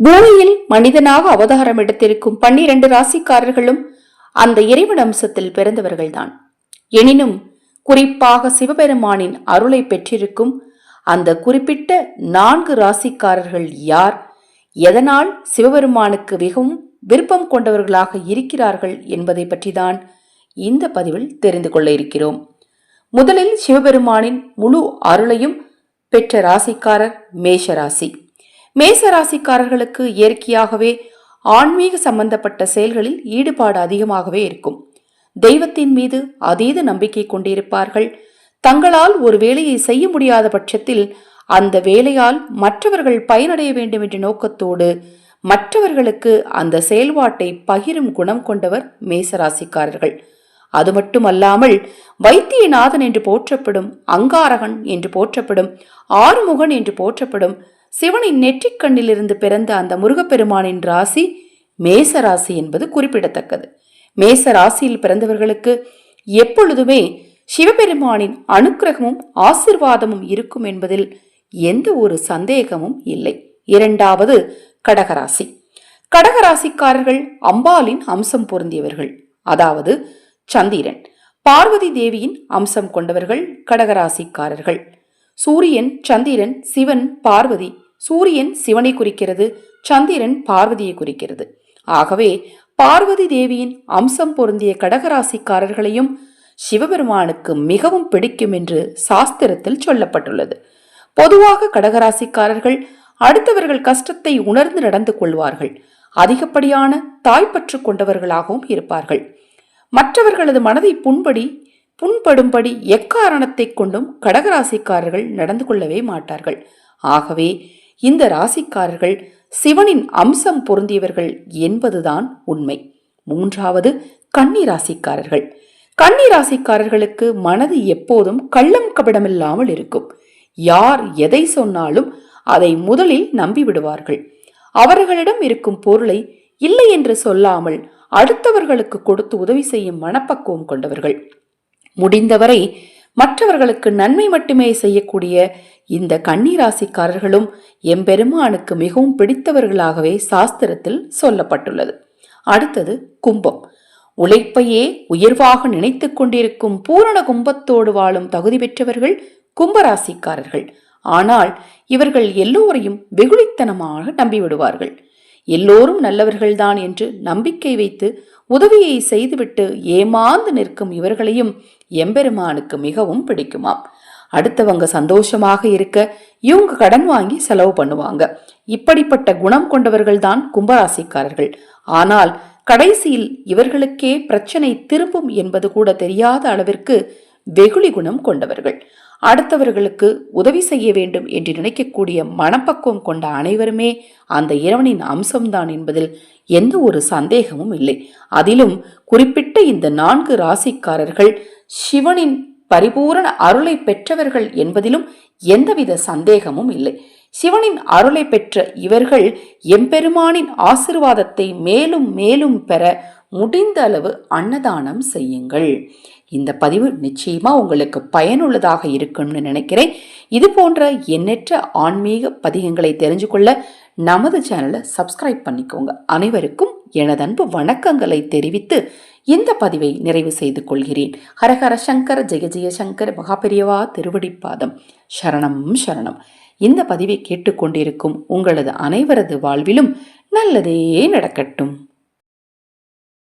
பூமியில் மனிதனாக அவதாரம் எடுத்திருக்கும் பன்னிரண்டு ராசிக்காரர்களும் அந்த இறைவன் அம்சத்தில் பிறந்தவர்கள்தான். எனினும் குறிப்பாக சிவபெருமானின் அருளை பெற்றிருக்கும் அந்த குறிப்பிட்ட நான்கு ராசிக்காரர்கள் யார் எதனால் சிவபெருமானுக்கு மிகவும் விருப்பம் கொண்டவர்களாக இருக்கிறார்கள் என்பதை பற்றிதான் இந்த பதிவில் தெரிந்து கொள்ள இருக்கிறோம். முதலில் சிவபெருமானின் முழு அருளையும் பெற்ற ராசிக்காரர் மேஷ ராசி மேசராசிக்காரர்களுக்கு இயற்கையாகவே ஆன்மீக சம்பந்தப்பட்ட செயல்களில் ஈடுபாடு அதிகமாகவே இருக்கும். தெய்வத்தின் மீது அதீத நம்பிக்கை கொண்டிருப்பார்கள். தங்களால் ஒரு வேலையை செய்ய முடியாத பட்சத்தில் அந்த வேலையால் மற்றவர்கள் பயனடைய வேண்டும் என்ற நோக்கத்தோடு மற்றவர்களுக்கு அந்த செயல்பாட்டை பகிரும் குணம் கொண்டவர் மேசராசிக்காரர்கள். அது மட்டுமல்லாமல் வைத்தியநாதன் என்று போற்றப்படும் அங்காரகன் என்று போற்றப்படும் ஆறுமுகன் என்று போற்றப்படும் சிவனின் நெற்றிக் கண்ணிலிருந்து பிறந்த அந்த முருகப்பெருமானின் ராசி மேச ராசி என்பது குறிப்பிடத்தக்கது. மேச ராசியில் பிறந்தவர்களுக்கு எப்பொழுதுமே சிவபெருமானின் அனுக்கிரகமும் ஆசிர்வாதமும் இருக்கும் என்பதில் எந்த ஒரு சந்தேகமும் இல்லை. இரண்டாவது கடகராசி. கடகராசிக்காரர்கள் அம்பாலின் அம்சம் பொருந்தியவர்கள். அதாவது சந்திரன். பார்வதி தேவியின் அம்சம் கொண்டவர்கள் கடகராசிக்காரர்கள். சூரியன் சந்திரன் சிவன் பார்வதி சூரியன் சிவனை குறிக்கிறது சந்திரன் பார்வதியை குறிக்கிறது. ஆகவே பார்வதி தேவியின் அம்சம் பொருந்திய கடகராசிக்காரர்களையும் சிவபெருமானுக்கு மிகவும் பிடிக்கும் என்று சாஸ்திரத்தில் சொல்லப்பட்டுள்ளது. பொதுவாக கடகராசிக்காரர்கள் அடுத்தவர்கள் கஷ்டத்தை உணர்ந்து நடந்து கொள்வார்கள். அதிகப்படியான தாய்ப்பற்று கொண்டவர்களாகவும் இருப்பார்கள். மற்றவர்களது மனதை புண்படி புண்படும்படி எக்காரணத்தை கொண்டும் கடகராசிக்காரர்கள் நடந்து கொள்ளவே மாட்டார்கள். ஆகவே இந்த ராசிக்காரர்கள் சிவனின் அம்சம் பொருந்தியவர்கள் என்பதுதான் உண்மை. மூன்றாவது கன்னி ராசிக்காரர்கள். கன்னி ராசிக்காரர்களுக்கு மனது எப்போதும் கள்ளம் கபடமில்லாமல் இருக்கும். யார் எதை சொன்னாலும் அதை முதலில் நம்பிவிடுவார்கள். அவர்களிடம் இருக்கும் பொருளை இல்லை என்று சொல்லாமல் அடுத்தவர்களுக்கு கொடுத்து உதவி செய்யும் மனப்பக்குவம் கொண்டவர்கள். முடிந்தவரை மற்றவர்களுக்கு நன்மை மட்டுமே செய்யக்கூடிய இந்த கன்னிராசிக்காரர்களும் எம்பெருமானுக்கு மிகவும் பிடித்தவர்களாகவே சாஸ்திரத்தில் சொல்லப்பட்டுள்ளது. அடுத்தது கும்பம். உழைப்பையே உயர்வாக நினைத்து கொண்டிருக்கும் பூரண கும்பத்தோடு வாழும் தகுதி பெற்றவர்கள் கும்பராசிக்காரர்கள். ஆனால் இவர்கள் எல்லோரையும் வெகுளித்தனமாக நம்பிவிடுவார்கள். எல்லோரும் நல்லவர்கள்தான் என்று நம்பிக்கை வைத்து உதவியை செய்துவிட்டு ஏமாந்து நிற்கும் இவர்களையும் எம்பெருமானுக்கு மிகவும் பிடிக்குமாம். அடுத்தவங்க சந்தோஷமாக இருக்க இவங்க கடன் வாங்கி செலவு பண்ணுவாங்க. இப்படிப்பட்ட குணம் கொண்டவர்கள்தான் கும்பராசிக்காரர்கள். ஆனால் கடைசியில் இவர்களுக்கே பிரச்சனை திரும்பும் என்பது கூட தெரியாத அளவிற்கு வெகுளி குணம் கொண்டவர்கள். அடுத்தவர்களுக்கு உதவி செய்ய வேண்டும் என்று நினைக்கக்கூடிய மனப்பக்குவம் கொண்ட அனைவருமே அந்த இறைவனின் அம்சம்தான் என்பதில் எந்த ஒரு சந்தேகமும் இல்லை. அதிலும் குறிப்பிட்ட இந்த நான்கு ராசிக்காரர்கள் சிவனின் பரிபூரண அருளை பெற்றவர்கள் என்பதிலும் எந்தவித சந்தேகமும் இல்லை. சிவனின் அருளை பெற்ற இவர்கள் எம்பெருமானின் ஆசிர்வாதத்தை மேலும் மேலும் பெற முடிந்த அளவு அன்னதானம் செய்யுங்கள். இந்த பதிவு நிச்சயமாக உங்களுக்கு பயனுள்ளதாக இருக்கும்னு நினைக்கிறேன். இது போன்ற எண்ணற்ற ஆன்மீக பதிகங்களை தெரிஞ்சு கொள்ள நமது சேனலை சப்ஸ்கிரைப் பண்ணிக்கோங்க. அனைவருக்கும் எனது அன்பு வணக்கங்களை தெரிவித்து இந்த பதிவை நிறைவு செய்து கொள்கிறேன். ஹரஹர சங்கர ஜெய ஜெய சங்கர் மகாபெரியவா திருவடிப்பாதம். சரணம் சரணம். இந்த பதிவை கேட்டுக்கொண்டிருக்கும் உங்களது அனைவரது வாழ்விலும் நல்லதே நடக்கட்டும்.